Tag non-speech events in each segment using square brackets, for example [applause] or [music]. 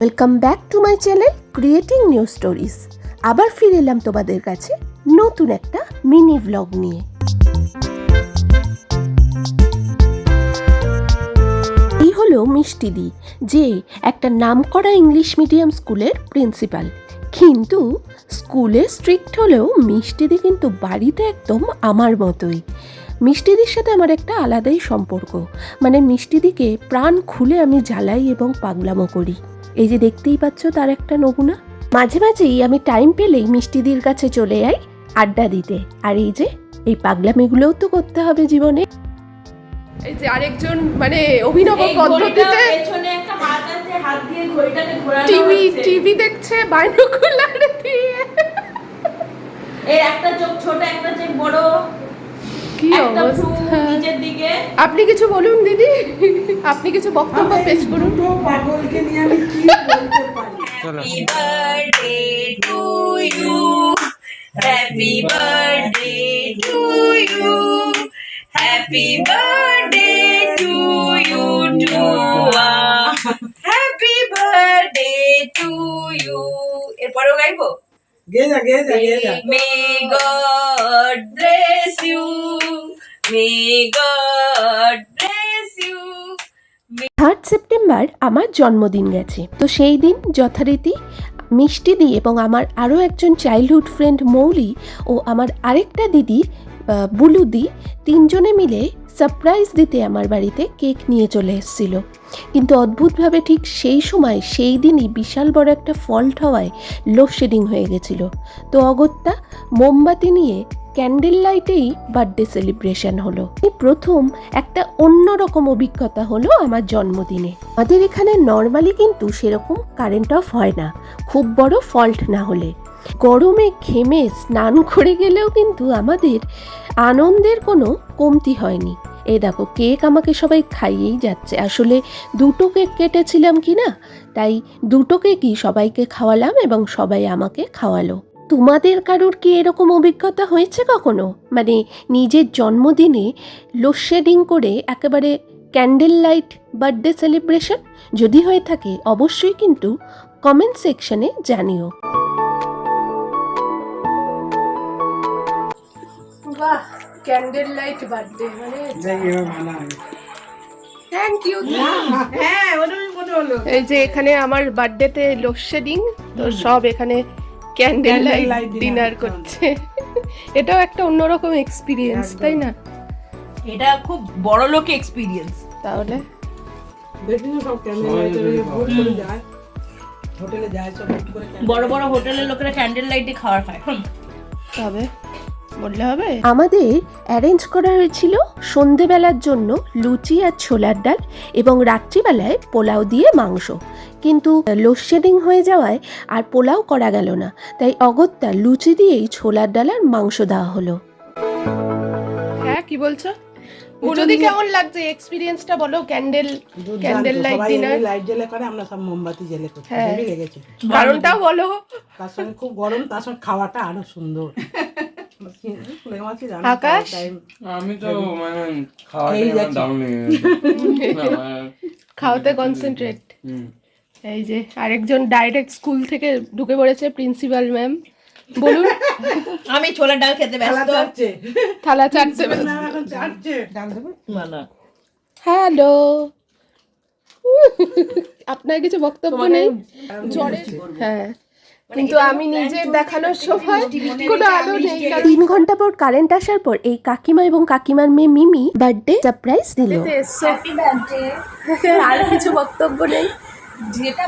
Welcome back to my channel creating new stories আবার ফিরে এলাম তোমাদের কাছে নতুন একটা মিনি ভ্লগ নিয়ে। এই হলো মিষ্টিদি যে একটা নামকরা ইংলিশ মিডিয়াম স্কুলের প্রিন্সিপাল। কিন্তু স্কুলে স্ট্রিক্ট হলেও মিষ্টিদি কিন্তু বাড়িতে একদম আমার মতোই। মিষ্টিদির সাথে আমার একটা আলাদাই সম্পর্ক। মানে মিষ্টিদিকে প্রাণ খুলে আমি জ্বালাই এবং পাগলামো করি। এই যে দেখতেই পাচ্ছ তার একটা নমুনা। মাঝে মাঝেই আমি টাইম পেলেই মিষ্টিদির কাছে চলে যাই আড্ডা দিতে। আর এই যে এই পাগলামিগুলোও তো করতে হবে জীবনে। এই যে আরেকজন মানে অভিনব এই ঘড়িটা পেছনে একটা হাত আছে হাত দিয়ে ঘড়িটাকে ঘোরানো টিভি টিভি দেখছে বাইনোকুলার দিয়ে। এর একটা চোখ ছোট একটা চোখ বড়। কি অবস্থা? দিকে। আপনি কিছু বলুন দিদি। আপনি কিছু বক্তব্য পেশ করুন। দুটো পাগলকে নিয়ে আমি কি বলতে পারি? Happy birthday to you happy birthday to you happy birthday to you to happy birthday to you এরপরেও গাইবো? গে যা গে যা গে যা। May God bless you. Third September আমার জন্মদিন গেছে। তো সেই দিন যথারীতি মিষ্টি দি এবং আমার আরও একজন চাইল্ডহুড ফ্রেন্ড মৌলি ও আমার আরেকটা দিদি বুলুদি তিনজনে মিলে সারপ্রাইজ দিতে আমার বাড়িতে কেক নিয়ে চলে এসেছিল। কিন্তু অদ্ভুতভাবে ঠিক সেই সময় সেই দিনই বিশাল বড় একটা ফল্ট হওয়ায় লোডশেডিং হয়ে গেছিল। তো অগত্যা মোমবাতি নিয়ে ক্যান্ডেল লাইটেই বার্থডে সেলিব্রেশন হলো। এই প্রথম একটা অন্যরকম অভিজ্ঞতা হলো আমার জন্মদিনে। আমাদের এখানে নর্মালি কিন্তু সেরকম কারেন্ট অফ হয় না। খুব বড় ফল্ট না হলে। গরমে ঘেমে স্নান করে গেলেও কিন্তু আমাদের আনন্দের কোনো কমতি হয়নি। এই দেখো, কেক আমাকে সবাই খাইয়েই যাচ্ছে। আসলে দুটো কেক কেটেছিলাম কি না তাই দুটো কেকই সবাইকে খাওয়ালাম এবং সবাই আমাকে খাওয়ালো। তোমাদের কারোর কি এরকম অভিজ্ঞতা হয়েছে কখনো? মানে নিজের জন্মদিনে লোডশেডিং করে একেবারে ক্যান্ডেল লাইট বার্থডে সেলিব্রেশন যদি হয়ে থাকে অবশ্যই কিন্তু কমেন্ট সেকশনে জানিও। বাহ ক্যান্ডেল লাইট বার্থডে মানে যাই এবার মানা হবে থ্যাংক ইউ হ্যাঁ মনে হলো এই যে এখানে আমার বার্থডেতে লোডশেডিং তো সব এখানে ক্যান্ডেল লাইট ডিনার করছে। এটাও একটা অন্যরকম এক্সপিরিয়েন্স তাই না? এটা খুব বড় লোক এক্সপিরিয়েন্স তাহলে? দেখি সব ক্যামেরা ভুল যায়। হোটেলে যায় সব করে বড় বড় হোটেলের লোকেরা ক্যান্ডেল লাইটে খাওয়ার খায়। তবে বললে হবে? আমাদের অ্যারেঞ্জ করা হয়েছিল সন্ধেবেলার জন্য লুচি আর ছোলার ডাল এবং রাত্রিবেলায় পোলাও দিয়ে মাংস। কিন্তু লোডশেডিং হয়ে যাওয়ায় আর পোলাও করা গেল না। তাই অগত্যা লুচি দিয়েই ছোলার ডালার মাংস দেওয়া হলো। হ্যাঁ কি বলছো? বুলুদি কেমন লাগছে? এক্সপিরিয়েন্সটা বলো candle candle light dinner light জ্বেলে করে আমরা সব মোমবাতি জ্বেলে করছি হ্যাঁ। হেভি লেগেছে। কারণটাও বলো। তার সঙ্গে খুব গরম তার সঙ্গে খাওয়াটা আরও সুন্দর। আকাশ? আমি তো মানে [laughs] খাওয়াতে কনসেন্ট্রেট হুম। এই যে আরেকজন ডাইরেক্ট স্কুল থেকে ঢুকে পড়েছে প্রিন্সিপাল ম্যাম বলুন। [laughs] আমি ছোলার ডাল খেতে ব্যস্ত। থালা চাটছে। না, এখন চাটছে। ডাল দেবো? হ্যালো। [laughs] আপনার কিছু বক্তব্য নেই? জ্বরে? হ্যাঁ। কিন্তু আমি নিজের দেখানোর সময় কোনো আলো নেই। তিন ঘণ্টা পর কারেন্ট আসার পর এই কাকিমা এবং কাকিমার মেয়ে মিমি বার্থডে সারপ্রাইজ দিল। আর কিছু বক্তব্য নেই? যেটা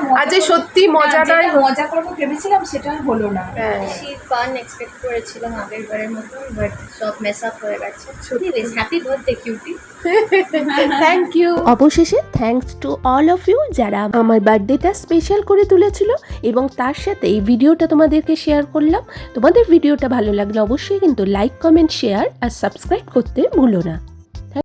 সত্যি মজা যেটা মজা করব ভেবেছিলাম সেটা হলো না। হ্যাঁ। বেশি ফান এক্সপেক্ট করেছিলাম আগের বারের মতো বাট সব মেস আপ হয়ে গেছে। Anyways happy birthday cutie thank you অবশেষে thanks to all of you যারা আমার বার্থডেটা স্পেশাল করে তুলেছিল এবং তার সাথে এই ভিডিওটা তোমাদেরকে শেয়ার করলাম। তোমাদের ভিডিওটা ভালো লাগলে অবশ্যই কিন্তু লাইক কমেন্ট শেয়ার আর সাবস্ক্রাইব করতে ভুলো না।